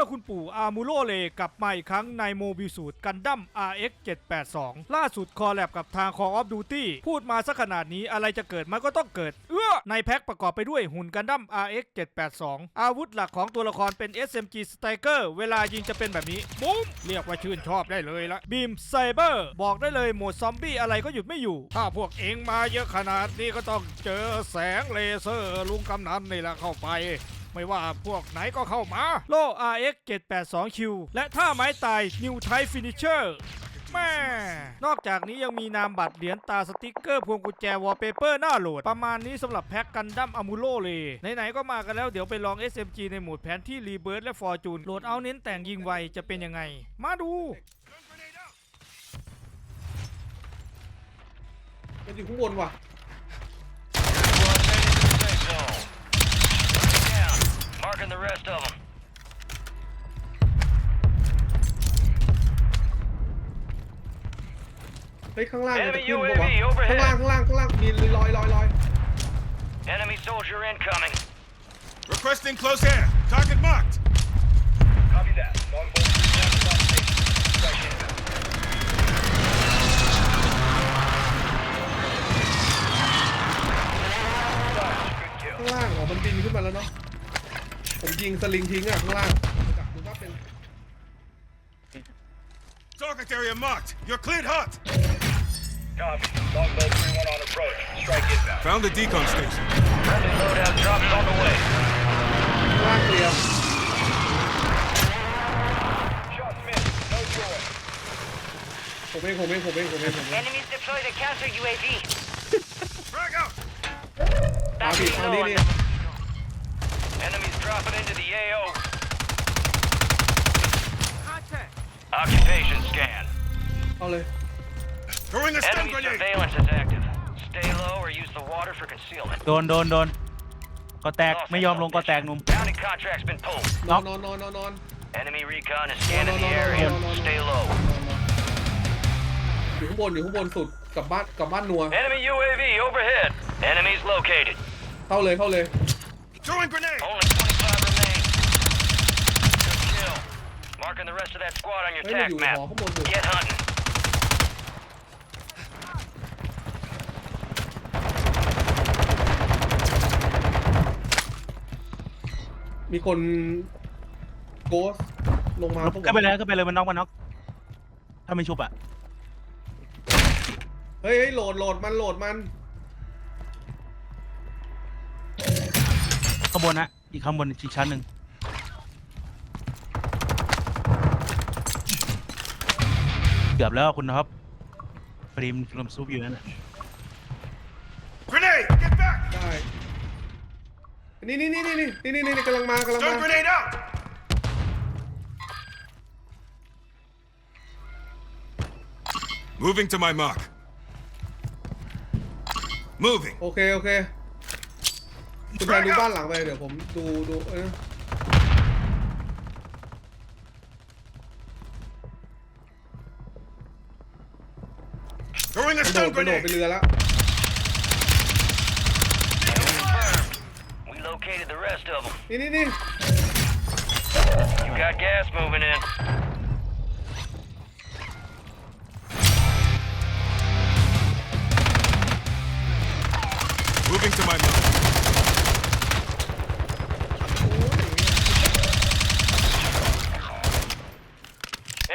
มื่อคุณปู่อามูโรเลกลับมาอีกครั้งในโมบิสูตรกันดั้ม RX 782 ล่าสุดคอลแลบกับทาง Call of Duty พูดมาสักขนาดนี้อะไรจะเกิดมันก็ต้องเกิด เอื้อในแพ็คประกอบไปด้วยหุ่นกันดั้ม RX 782 อาวุธหลักของตัวละครเป็น SMG Striker เวลายิงจะเป็นแบบนี้บุ้มเรียกว่าชื่นชอบได้เลยละบีมไซเบอร์บอกได้เลยโหมดซอมบี้อะไรก็หยุดไม่อยู่ ถ้าพวกเองมาเยอะขนาดนี้ก็ต้องเจอแสงเลเซอร์ลุงกำนันนี่แหละเข้าไป ไม่ว่าพวกไหนก็เข้ามา โล่ RX 782Q และท่าไม้ตาย New Type Finisher แม่นอกจากนี้ยังมีนามบัตรเหรียญตาสติกเกอร์พวงกุญแจวอลเปเปอร์หน้าโหลด ประมาณนี้สำหรับแพ็กกันดั้มอมูโลเลย ไหน ๆ ก็มากันแล้วเดี๋ยวไปลอง SMG ในโหมดแผนที่รีเบิร์และฟอร์จูนโหลดเอาเน้นแต่งยิงไวจะเป็นยังไง มาดูมันอยู่ข้างบนว่ะ ฮ้ยข้างล่างมันจะ Enemy ขึ้นปะวะ UAV overhead ข้างล่างข้างล่างข้างล่างมีลอยลอยลอย Enemy soldier incoming. Requesting close air. Target marked. Copy that. Longbow 3-1 is on station. Strike inbound. ข้างล่างอ๋อมันบินขึ้นมาแล้วเนาะผมยิงสลิงทิ้งอะข้างล่างดูว่าเป็น Target area marked. You're cleared hot. Copy. Longbow 3-1 on approach. Strike inbound. Found the decon station. Friendly loadout drops on the way. ข้างล่างเคลียร์ Shots missed. No joy. ผมเองผมเองผมเองผมเองผมเอง Enemies deploy the counter UAV. Frag out. เอาดิ Battery เอา low ดิ on นี่ the Enemies dropping into the AO. Occupation scan. เอาเลย Throwing a stun Enemy grenade. surveillance is active. Stay low or use the water for concealment. โดนโดนโดนก็แตกไม่ยอมลงก็แตกหนุ่ม Bounty contract's been pulled. นอนนอนนอนนอนนอน Enemy recon is scanning no, the no, no, area. no, no, no. Stay low. อยู่ข้างบนอยู่ข้างบนสุดกลับบ้านกลับบ้านนัว Enemy UAV overhead. Enemies located. เข้าเลยเข้าเลย Throwing grenade. Only 25 remain. Good kill. Marking the rest of that squad on your เฮ้ยมัน tac อยู่ห map. อข้างบนสุด Get hunting. มีคนโกสลงมาปะวะก็ไปเลยก็ไปเลยมันน็อกมันน็อกถ้าไม่ชุบอะเฮ้ยเฮ้ยโหลดโหลดมันโหลดมัน ข้างบนนะอีกข้างบนอีกชั้นหนึ่งเกือบแล้วคุณนะครับฟรีมลมซุปอยู่นั่นน่ะ นี่นี่นี่นี่นี่นี่นี่กำลังมากำลัง Throw มา a grenade out! ๆ Moving to my mark. Moving. โอเคโอเคคุณแทนดูบ้านหลังไปเดี๋ยวผมดูดูเออะโดด stun กไป grenade! เรือแล้ว located the rest of them. นี่นี่นี่ You got gas moving in. Moving to my mark.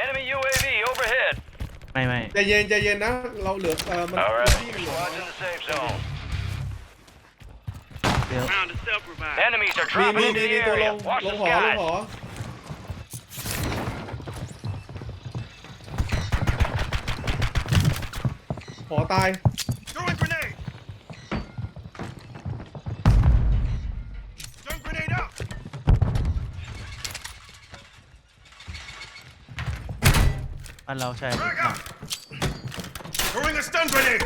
Enemy UAV overhead. ไม่ไม่ ใจเย็นใจเย็นนะ เราเหลือเออมัน All right. ที่มันเหลือ Squad's in the safe zone. เดี๋ยว Enemies are มี dropping มี into มี the มีตัวล area. ง Watch ล the งหอลง skies. หอหอตาย Throwing grenade. Stun grenade out. บ้านเราใช่ Frag out. Throwing a stun grenade.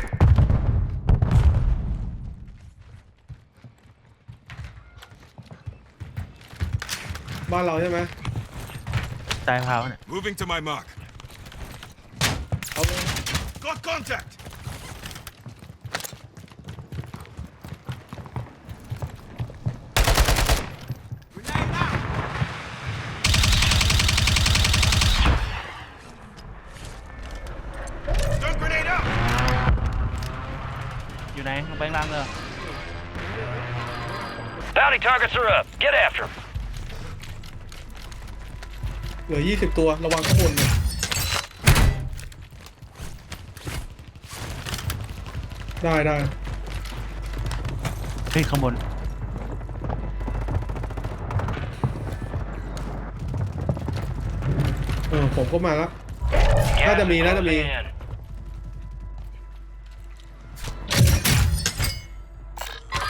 Moving to my mark. Got contact. Bounty targets are up. Get after them. เหลือยี่สิบตัวระวังข้างบนเนี่ยได้ได้เฮ้ยข้างบนเออผมก็มาแล้ว Gas Nada is me, nada closing me. in.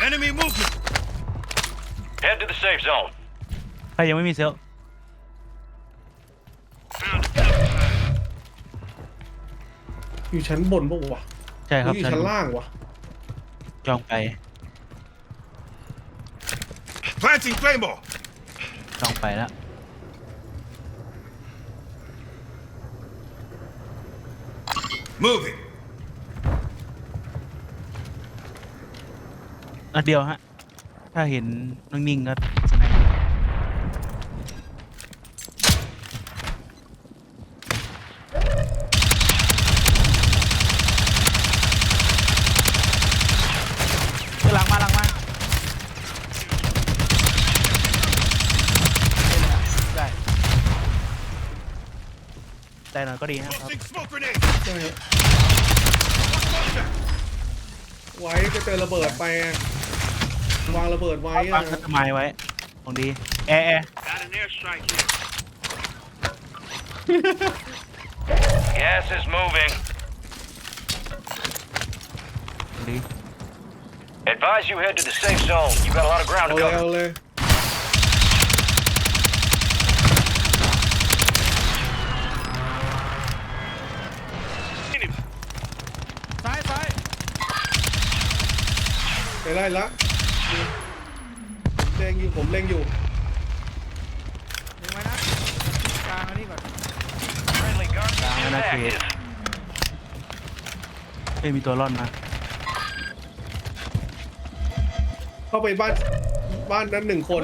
Enemy movement. Head to the safe zone. ใครยังไม่มีเซลล อยู่ชั้นบนปะวะใช่หครืรับออยู่ชั้นชั้นล่างวะจองไป Planting Claymore. จองไปแล้ว Moving. นัดเดียวฮะ ถ้าเห็นนิ่งๆก็สไนป์เฮ้ยหลังมาหลังมาได้ได้ หน่อยก็ดีนะครับ Tossing smoke grenade. ใช่ฮะ Contact. ไว้ก็เจอระเบิดไปอะวางระเบิดไว้วาอะงคัตไม้ไว้ของดีแอร์แอร์ Got an airstrike here. Gas is moving. ของดี Advise you head to the safe zone. You got a lot of ground เอา to เลย cover. เอาเลยซ้าย ไปไล่ละผมเล็งอยู่ผมเล็งอยู่ดึงไว้นะกลางอันนี้ก่อน Friendly gun Down is in that active. เอ้ยมีตัวร่อนมาเข้าไปบ้านบ้านนั้นหนึ่งคน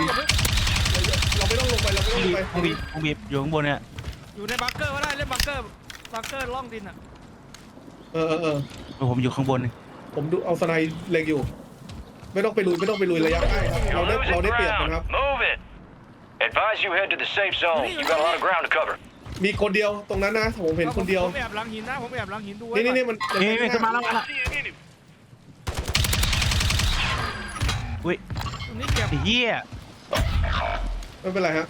เราไม่ต้องลงไปเราไม่ต้องลงไปห้องบีบห้องบีบอยู่ข้างบนเนี่ยอยู่ในบังเกอร์ก็ได้เล่นบังเกอร์บังเกอร์ล่องดินอะเออเออเออผมอยู่ข้างบนนี่ผมดูเอาสไนด์เล็งอยู่ ไม่ต้องไปลุยไม่ต้องไปลุยระยะใกล้ครับเรา You're ได้เรา losing ได้เปรียบนะครับ ground. Move it. Advise you head to the safe zone. You got a lot of ground to cover. มีคนเดียวตรงนั้นนะผมเห็นคนเดียว ผมแอบหลังหินนะผมแอบหลังหินดูไว้นี่นี่ก่อนี่มันนี่นี่ขึ้นมาแล้วมาแล้ว See an enemy. อุ้ยตรงนี้เก็บไอ้เหี้ยไม่เป็นไรฮะ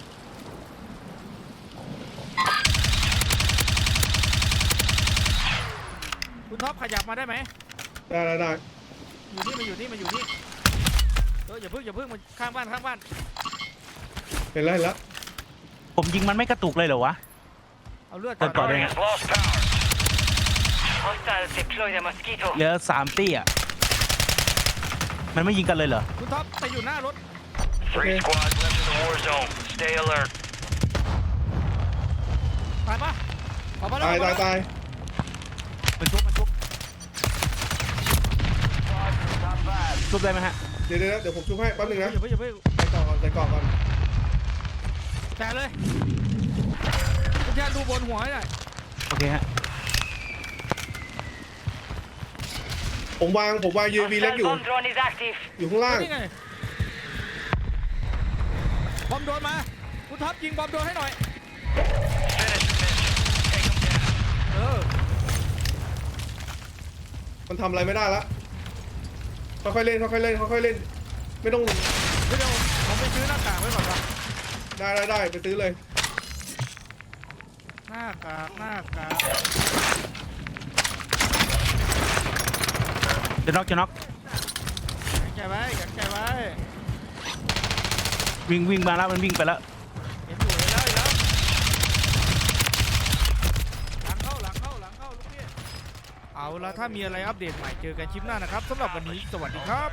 คุณท็อปขยับมาได้ไหมได้ได้ได้อยู่นี่มาอยู่นี่มาอยู่นี่เอออย่าเพิ่งอย่าเพิ่งมาข้างบ้านข้างบ้านเห็นแล้วเห็นแล้วผมยิงมันไม่กระตุกเลยเหรอวะ เอาเลือดเปิดก่ก่ออนนเลย Target has lost power. Hostiles deploy the mosquito. เหลือสามตี้อะ มันไม่ยิงกันเลยเหรอ คุณท็อปไปอยู่หน้ารถ Three Okay. squads left in the war zone. Stay alert. ตายปะออกมาแล้วตายออกตายมาแล้วตายมันชุบมันชุบชุบได้ไหมฮะ เดี๋ยวเดี๋ยวเดี๋ยวผมช่วยให้แป๊บนึงนะอย่าเพิ่งอย่าเพิ่งใส่กล่องก่อนใส่กล่องก่อนแตะเลยคุณแค่ดูบนหัวให้หน่อยโอเคฮะผมวางผมวาง UAV เล็ก Hostile อยู่ bomb drone is active. อยู่ข้างล่าง นี่ไงบอมโดนมาคุณท็อปยิงบอมโดนให้หน่อยเออมันทำอะไรไม่ได้ละ ค่อยๆเล่นค่อยๆเล่นค่อยๆเล่น ไม่ต้องเดี๋ยวผมไปซื้อหน้ากากไว้ก่อนวะได้ได้ได้ไปซื้อเลย หน้ากากหน้ากากจะน็อกจะน็อกแข็งใจไว้แข็งใจไว้วิ่งวิ่งมาแล้วมันวิ่งไปแล้ว เห็นอยู่เห็นแล้วเห็นแล้วหลังเข้าหลังเข้าหลัง เข้าลูกพี่เอาละถ้ามีอะไรอัปเดตใหม่เจอกันคลิปหน้านะครับสำหรับวันนี้สวัสดีครับ